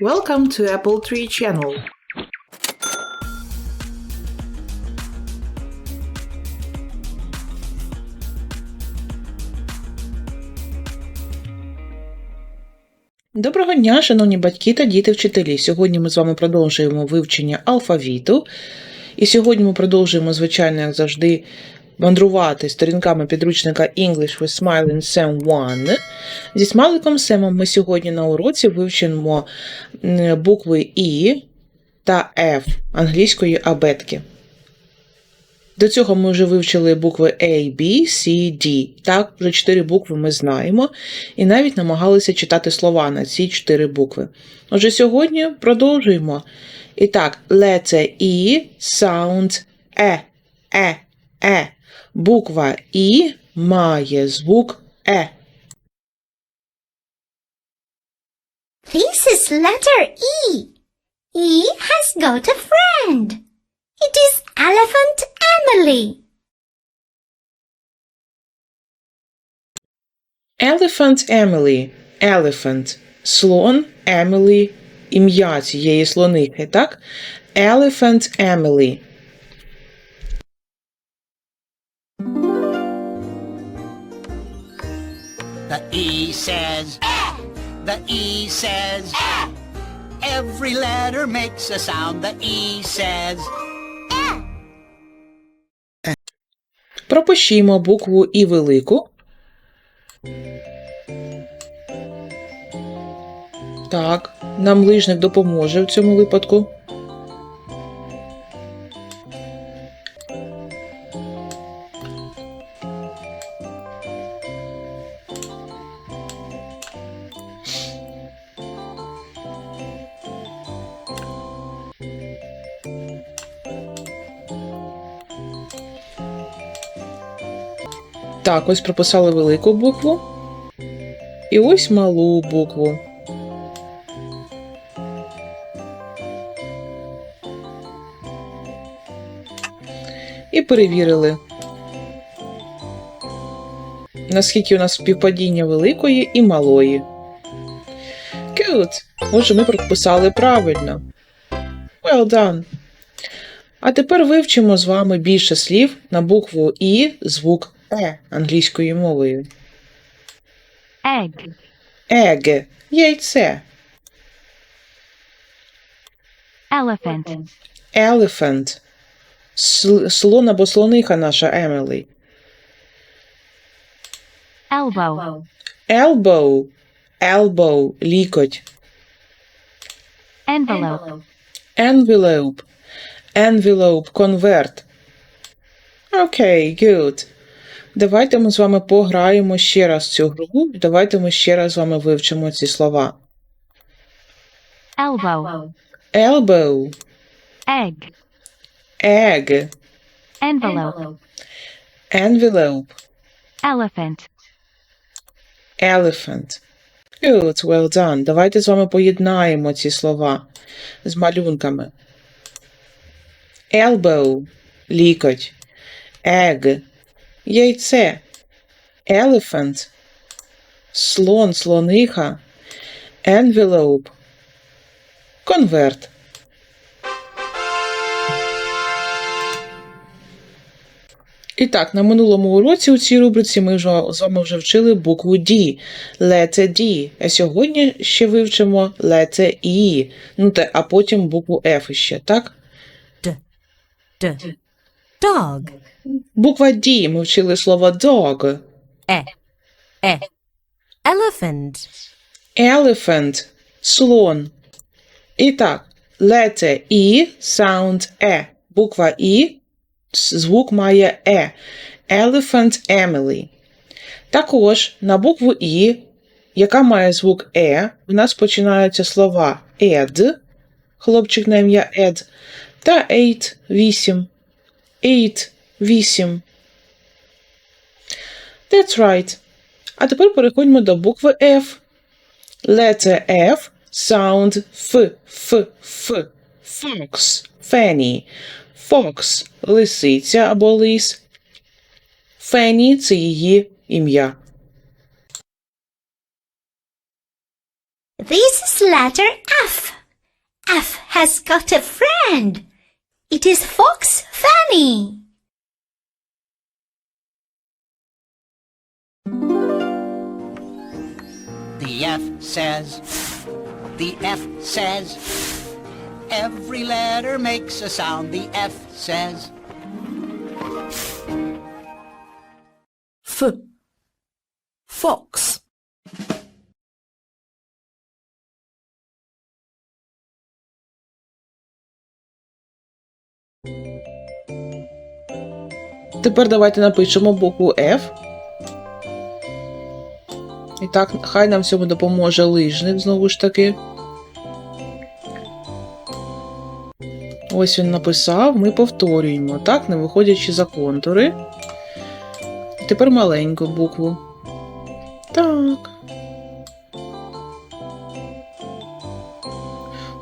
Welcome to Apple Tree Channel. Доброго дня, шановні батьки та діти-вчителі. Сьогодні ми з вами продовжуємо вивчення алфавіту. І сьогодні ми продовжуємо, звичайно, як завжди, мандрувати сторінками підручника English with Smiling Sam 1. Зі смайликом Семом ми сьогодні на уроці вивчимо букви І та F англійської абетки. До цього ми вже вивчили букви A, B, C, D. Так, вже чотири букви ми знаємо, і навіть намагалися читати слова на ці чотири букви. Отже, сьогодні продовжуємо. І так, letter E sound E, E, E. Буква І має звук Е. This is letter E. E has got a friend. It is Elephant Emily. Elephant Emily. Elephant. Слон Emily. Ім'я цієї слонихи, так? Elephant Emily. Says The E says Every letter makes a sound. The E says Пропишімо букву І велику. Так, нам лижник допоможе в цьому випадку. Так, ось прописали велику букву. І ось малу букву. І перевірили, наскільки у нас співпадіння великої і малої. Good. Отже, ми прописали правильно. Well done. А тепер вивчимо з вами більше слів на букву І звук Е англійською мовою. egg, Еге яйце. elephant, Elephant. Сл- Слон або слониха наша Емілі. elbow, Elbow. Elbow – лікоть. envelope, Envelope. Envelope – конверт. Окей, good. Давайте ми з вами пограємо ще раз цю гру. Давайте ми ще раз з вами вивчимо ці слова. elbow, Elbow. egg, Egg. envelope, Envelope. elephant, Elephant. Good, well done. Давайте з вами поєднаємо ці слова з малюнками. Elbow – лікоть. Egg – яйце. Elephant – слон, слониха. Envelope – конверт. І так, на минулому уроці у цій рубриці ми вже з вами вже вчили букву D, letter D. А сьогодні ще вивчимо letter E, ну те, а потім букву F ще, так? D. Dog. Буква D ми вчили слово dog, E. E. Elephant. elephant – слон. І так, letter E, sound E. Буква E, звук має E. Elephant Emily. Також на букву І, яка має звук Е, у нас починаються слова ед, хлопчик на ім'я Ед, та eight – вісім. Eight – вісім. That's right. А тепер переходьмо до букви F. Letter F sound F, F, F. Fox, Fanny. Fox – лисиця або лис. Фенні – це її ім'я. This is letter F. F has got a friend. It is Fox Fanny. The F says, the F says, every letter makes a sound. The F says, F. Fox. Тепер давайте напишемо букву F. І так, хай нам в цьому допоможе лижник знову ж таки. Ось він написав, ми повторюємо, так, не виходячи за контури. Тепер маленьку букву. Так.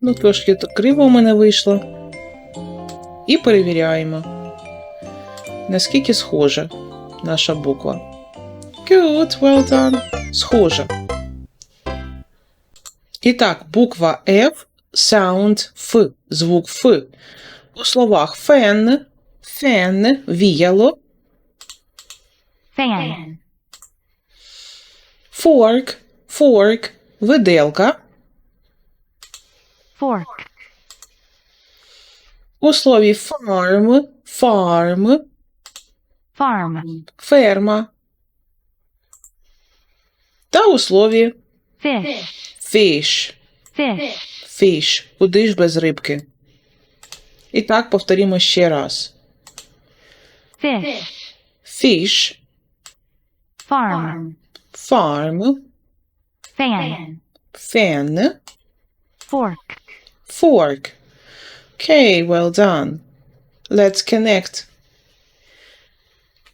Ну, трошки криво у мене вийшло. І перевіряємо наскільки схожа наша буква. Good, well done. Схожа. І так, буква F, sound F, звук Ф. У словах фен, фен, віяло, Fan. fork, fork, виделка. Fork. У слові farm, farm, Farm. ферма. Та у слові Fish. fish. Fish. Fish. Куди ж без рибки? І так повторімо ще раз. Fish. Fish, Farm. farm, Fan. fan, Fork. fork. Okay, well done. Let's connect.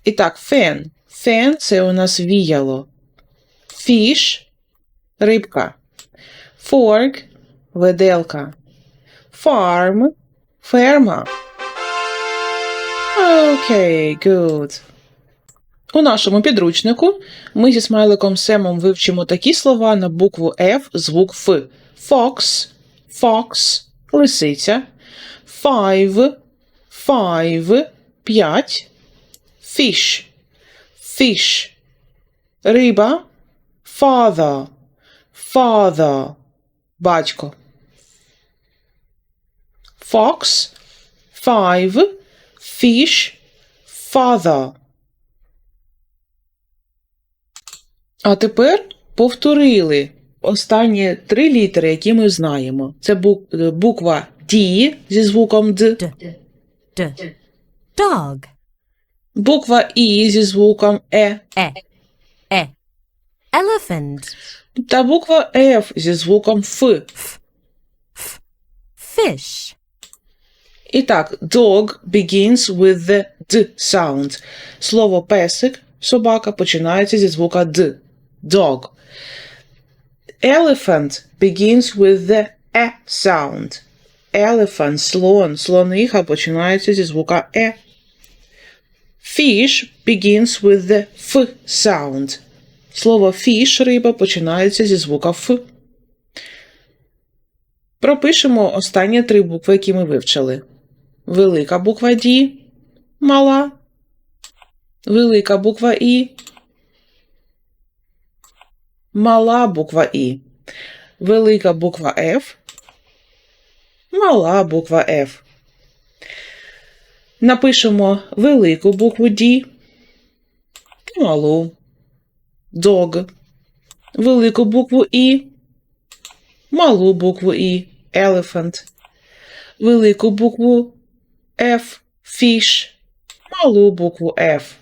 І так, fan. Fan – це у нас віяло. Fish – рибка. Fork – виделка. Farm – ферма. Окей, good. У нашому підручнику ми зі смайликом Семом вивчимо такі слова на букву F, звук Ф. Fox, fox, лисиця. Five, five, п'ять. Fish, fish, риба. Father, father, батько. Fox, five, fish, father. А тепер повторили останні три літери, які ми знаємо. Це бук- е, буква D зі звуком D. D. Dog. буква І зі звуком Е E. E. Elephant. та буква Ф зі звуком Ф. Fish. І так, dog begins with the D sound. Слово песик, собака, починається зі звука Д. Dog. Elephant begins with the E sound. Elephant, слон, слониха починається зі звука Е. Fish begins with the F sound. Слово fish, риба, починається зі звука Ф. Пропишемо останні три букви, які ми вивчили. Велика буква D, мала, велика буква І, мала буква І, велика буква F, мала буква F. Напишемо велику букву D, малу, dog, велику букву І, малу букву І, elephant, велику букву F, fish, малу букву F,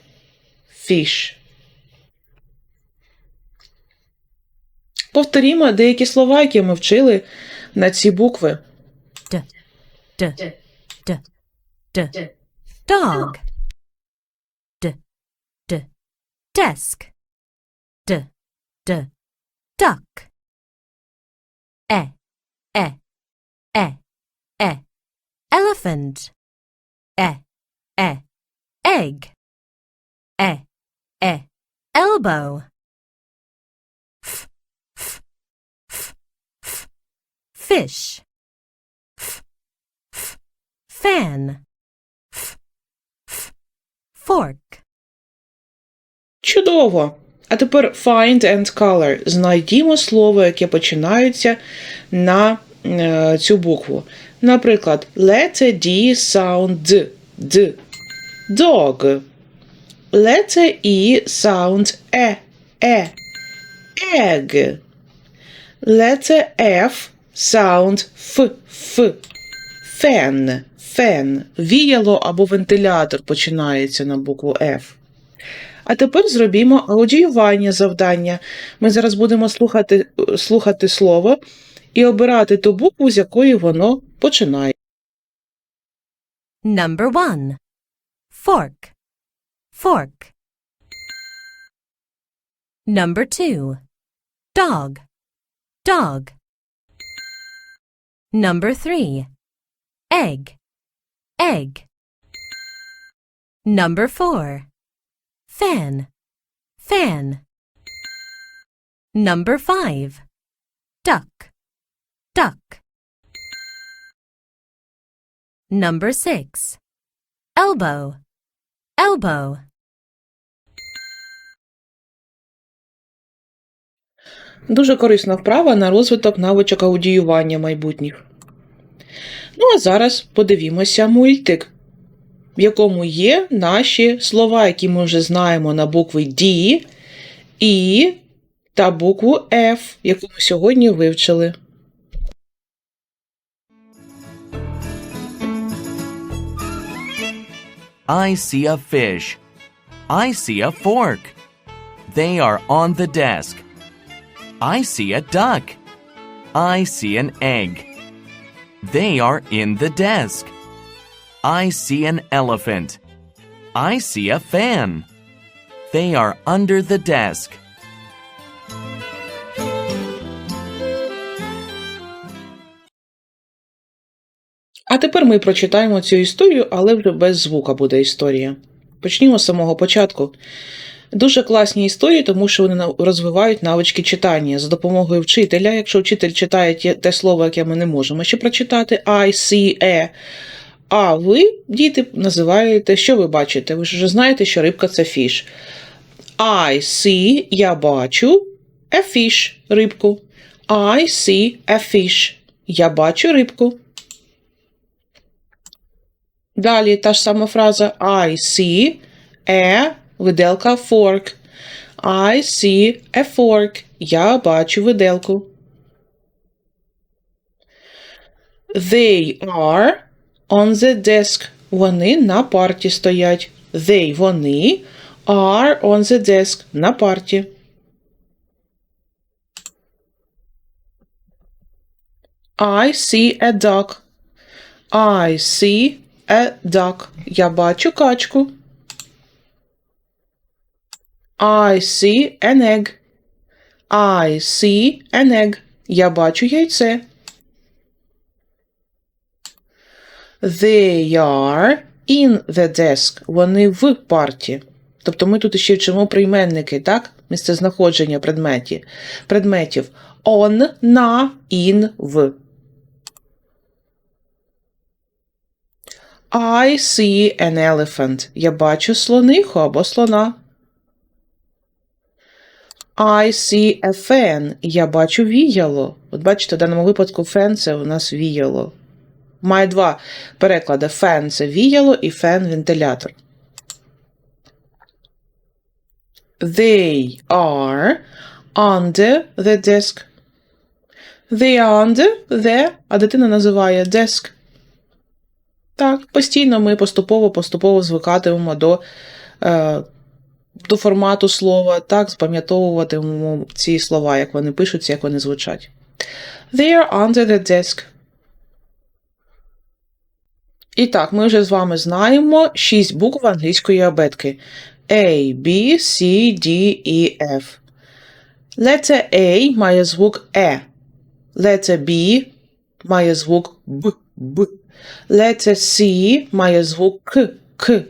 fish. Повторімо деякі слова, які ми вчили на ці букви. D. D. D. D. Dog. D. D. Desk. D. D. Duck. E. E. E. E. Elephant. E. E. Egg. E. E. Elbow. F. F. F. F. Fish. fan. F, f, fork. Чудово! А тепер find and color. Знайдімо слово, яке починається на е, цю букву. Наприклад, letter D sound D. D. Dog. Letter E sound E. E. Egg. Letter F sound F. F. Fan. Fan. Віяло або вентилятор починається на букву F. А тепер зробімо аудіювання завдання. Ми зараз будемо слухати, слухати слово і обирати ту букву, з якої воно починає. Number one. Fork. Fork. Number two. Dog. Dog. Number three. Egg. Egg. Number four. Fan. Fan. Number five. Duck. Duck. Number six. Elbow. Elbow. Дуже корисна вправа на розвиток навичок аудіювання майбутніх. Ну а зараз подивімося мультик, в якому є наші слова, які ми вже знаємо на букви D, І та букву F, яку ми сьогодні вивчили. I see a fish. I see a fork. They are on the desk. I see a duck. I see an egg. They are in the desk. I see an elephant. I see a fan. They are under the desk. А тепер ми прочитаємо цю історію, але вже без звука буде історія. Почнімо з самого початку. Дуже класні історії, тому що вони розвивають навички читання за допомогою вчителя. Якщо вчитель читає те- слово, яке ми не можемо ще прочитати, I, see, e. А ви, діти, називаєте, що ви бачите? Ви ж вже знаєте, що рибка це фіш. I see, я бачу a fish, рибку. I see a fish. Я бачу рибку. Далі та ж сама фраза I see a виделка fork. I see a fork. Я бачу виделку. They are on the desk. Вони на парті стоять. They вони are on the desk на парті. I see a duck. I see a duck. Я бачу качку. I see an egg. I see an egg. Я бачу яйце. They are in the desk. Вони в парті. Тобто ми тут ще вчимо прийменники, так? Місцезнаходження предметів. предметів. On, на, in, в. I see an elephant. Я бачу слониху або слона. I see a fan. Я бачу віяло. От бачите, в даному випадку фен це у нас віяло. Має два переклади. Фен це віяло і фен вентилятор. They are under the desk. They are under the, а дитина називає desk. Так, постійно ми поступово-поступово звикатимемо до, е, до формату слова, так, запам'ятовуватимемо ці слова, як вони пишуться, як вони звучать. They are under the desk. І так, ми вже з вами знаємо шість букв англійської абетки. A, B, C, D, E, F. Letter A має звук Е. Letter B має звук Б, Б. Letter C має звук К, К.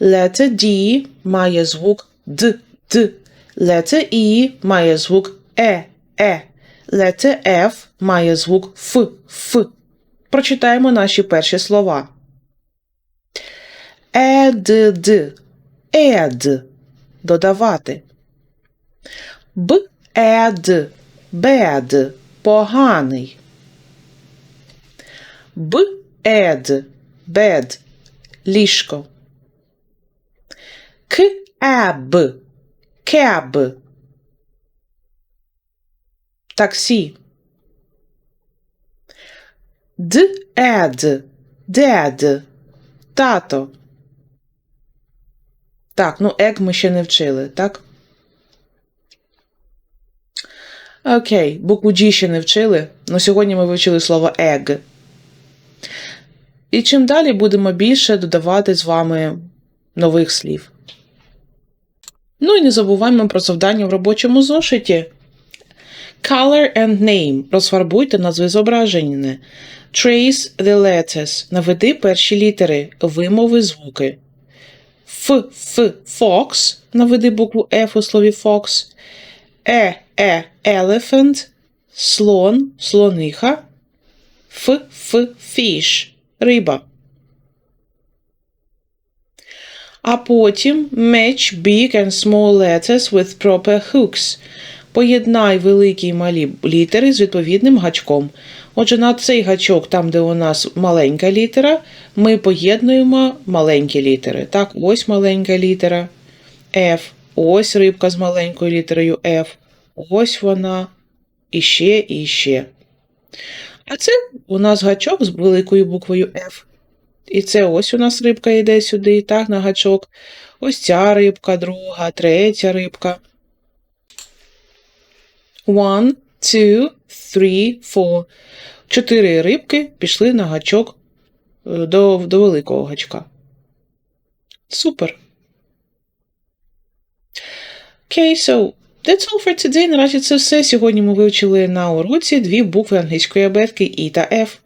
Letter D має звук Д, Д. Letter E має звук Е, Е. Letter F має звук Ф, Ф. Прочитаємо наші перші слова. Add, add – додавати. Bad, bad – поганий. Bed, bed – ліжко. Cab, cab – таксі. Dad, dad – тато. Так, ну ег ми ще не вчили, так? Окей, букву G ще не вчили, але сьогодні ми вивчили слово egg. І чим далі будемо більше додавати з вами нових слів. Ну і не забуваємо про завдання в робочому зошиті. Color and name. Розфарбуйте назви зображення. Trace the letters. Наведи перші літери. Вимови звуки. Ф, Ф, fox. Наведи букву F у слові fox. Е, Е, elephant. Слон, слониха. Ф, Ф, fish. Риба. А потім match big and small letters with proper hooks. Поєднай великі і малі літери з відповідним гачком. Отже, на цей гачок, там, де у нас маленька літера, ми поєднуємо маленькі літери. Так, ось маленька літера F, ось рибка з маленькою літерою F, ось вона, і ще, і ще. А це у нас гачок з великою буквою F. І це ось у нас рибка йде сюди, так, на гачок. Ось ця рибка, друга, третя рибка. One, two, three, four. Чотири рибки пішли на гачок е, до, до великого гачка. Супер. Okay, so that's all for today. Наразі це все. Сьогодні ми вивчили на уроці дві букви англійської абетки І та F.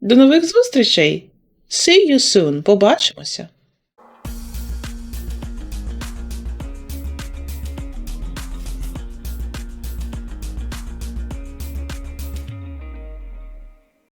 До нових зустрічей! See you soon! Побачимося!